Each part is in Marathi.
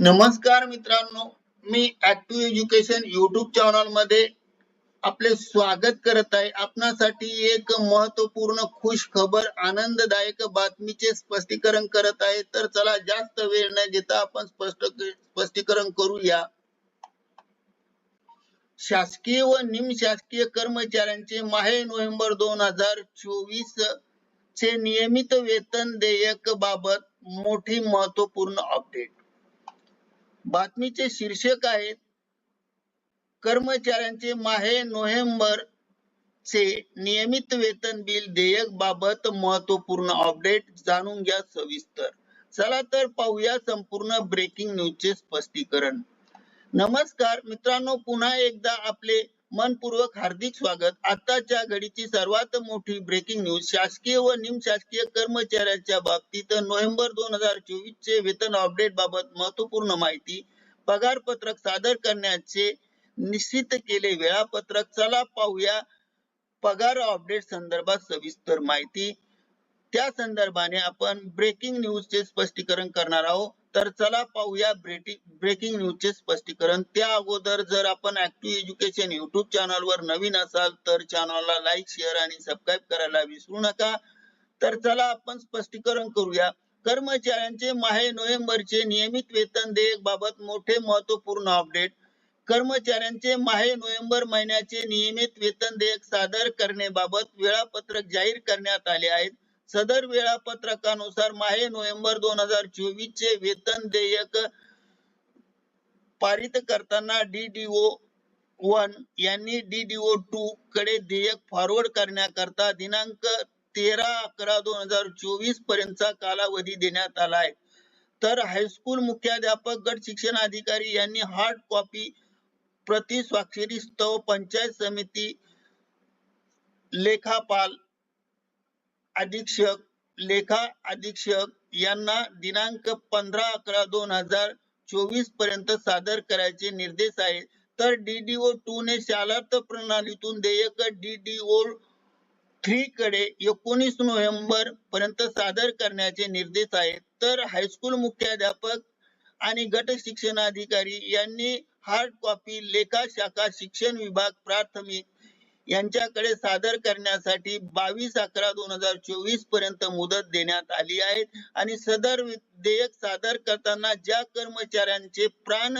नमस्कार मित्रांनो मी ऍक्टिव्ह एज्युकेशन युट्यूब चॅनलमध्ये आपले स्वागत करत आहे. आपणासाठी एक महत्त्वपूर्ण खुश खबर आनंददायक बातमीचे स्पष्टीकरण करत आहे. तर चला जास्त वेळ न घेता आपण स्पष्ट स्पष्टीकरण करूया. शासकीय व निमशासकीय कर्मचाऱ्यांचे माहे नोव्हेंबर दोन हजार चोवीस चे नियमित वेतन देयक बाबत मोठी महत्त्वपूर्ण अपडेट बातमीचे शीर्षक आहे कर्मचाऱ्यांचे माहे नोव्हेंबर चे नियमित वेतन बिल देयक बाबत महत्त्वपूर्ण अपडेट जाणून घ्या सविस्तर. चला तर पाहूया संपूर्ण ब्रेकिंग न्यूजचे स्पष्टीकरण. नमस्कार मित्रांनो पुन्हा एकदा आपले मनपूर्वक हार्दिक स्वागत. आताच्या घडीची सर्वात मोठी ब्रेकिंग न्यूज शासकीय व निमशासकीय कर्मचाऱ्यांच्या बाबतीत नोव्हेंबर दोन हजार चोवीस चे वेतन अपडेट बाबत महत्त्वपूर्ण माहिती पगार पत्रक सादर करण्याचे निश्चित केले वेळापत्रक. चला पाहूया पगार अपडेट संदर्भात सविस्तर माहिती. त्या संदर्भाने आपण ब्रेकिंग न्यूज चे स्पष्टीकरण करणार आहोत. तर चला पाहूया ब्रेकिंग न्यूजचे स्पष्टीकरण. त्या अगोदर जर आपण ऍक्टिव्ह एज्युकेशन युट्यूब चॅनल वर नवीन असाल तर चॅनलला लाईक शेअर आणि सबस्क्राईब करायला विसरू नका. तर चला आपण स्पष्टीकरण करूया. कर्मचाऱ्यांचे माहे नोव्हेंबरचे नियमित वेतन देयक बाबत मोठे महत्त्वपूर्ण अपडेट कर्मचाऱ्यांचे माहे नोव्हेंबर महिन्याचे नियमित वेतन देयक सादर करण्याबाबत वेळापत्रक जाहीर करण्यात आले आहेत. सदर वेळापत्रकानुसार माहे नोव्हेंबर दोन हजार चोवीस चे वेतन देयक पारित करताना डीडीओ वन यांनी डीडीओ टू कडे देयक फॉरवर्ड करण्याकरता दिनांक तेरा अकरा दोन हजार चोवीस पर्यंतचा कालावधी देण्यात आला आहे. तर हायस्कूल मुख्याध्यापक गट शिक्षण अधिकारी यांनी हार्ड कॉपी प्रति स्वाक्षरी स्तव पंचायत समिती लेखापाल अधीक्षक लेखा अधीक्षक यांना दिनांक पंधरा अकरा दोन हजार चोवीसपर्यंत सादर करायचे निर्देश आहेत. तर डीडीओ टू ने शालार्थ प्रणालीतून देयक डीडीओ थ्री कडे एकोणीस नोव्हेंबर पर्यंत सादर करण्याचे निर्देश आहेत. तर हायस्कूल मुख्याध्यापक आणि गट शिक्षणाधिकारी यांनी हार्ड कॉपी लेखा शाखा शिक्षण विभाग प्राथमिक यांच्याकडे सादर करण्यासाठी बावीस अकरा दोन हजार चोवीसपर्यंत मुदत देण्यात आली आहे. आणि सदर विधेयक सादर करताना ज्या कर्मचाऱ्यांचे प्राण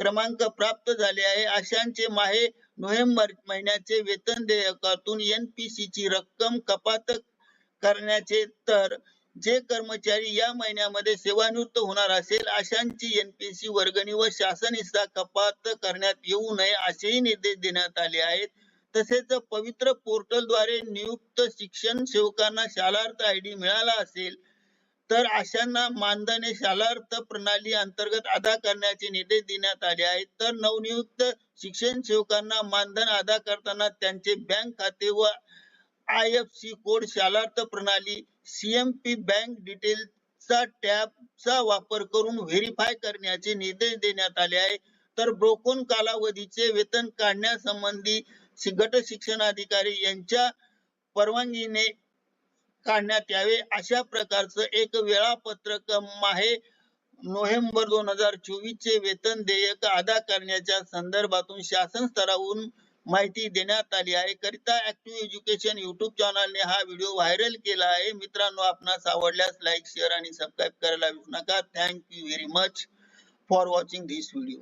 क्रमांक प्राप्त झाले आहे अशांचे माहे नोव्हेंबर महिन्याचे वेतन देयकातून एनपीसी ची रक्कम कपात करण्याचे तर जे कर्मचारी या महिन्यामध्ये सेवानिवृत्त होणार असेल अशांची एनपीसी वर्गणी व शासन हिस्सा कपात करण्यात येऊ नये असेही निर्देश देण्यात आले आहेत. तसेच पवित्र पोर्टलद्वारे नियुक्त शिक्षण सेवकांना शालार्थ आय डी मिळाला असेल तर अशांना मानधने शालार्थ प्रणाली अंतर्गत अदा करण्याचे निर्देश देण्यात आले आहेत. तर नवनियुक्त शिक्षण सेवकांना मानधन अदा करताना त्यांचे बँक खाते व I F C code Shalarth प्रणाली सीएमपी बँक डिटेलचा टॅबचा वापर करून व्हेरीफाय करण्याचे निर्देश देण्यात आले आहे तर ब्रोकोन कालावधीचे वेतन काढण्यासंबंधी गट शिक्षणाधिकारी यांच्या परवानगीने काढण्यात यावे अशा प्रकारचं एक वेळापत्रक आहे. नोव्हेंबर दोन हजार चोवीस चे वेतन देयक अदा करण्याच्या संदर्भातून शासन स्तरावरून माहिती देण्यात आली आहे. करिता ऍक्टिव्ह एज्युकेशन युट्यूब चॅनलने हा व्हिडिओ व्हायरल केला आहे. मित्रांनो आपणास आवडल्यास लाईक शेअर आणि सबस्क्राईब करायला विसरू नका. Thank you very much for watching this video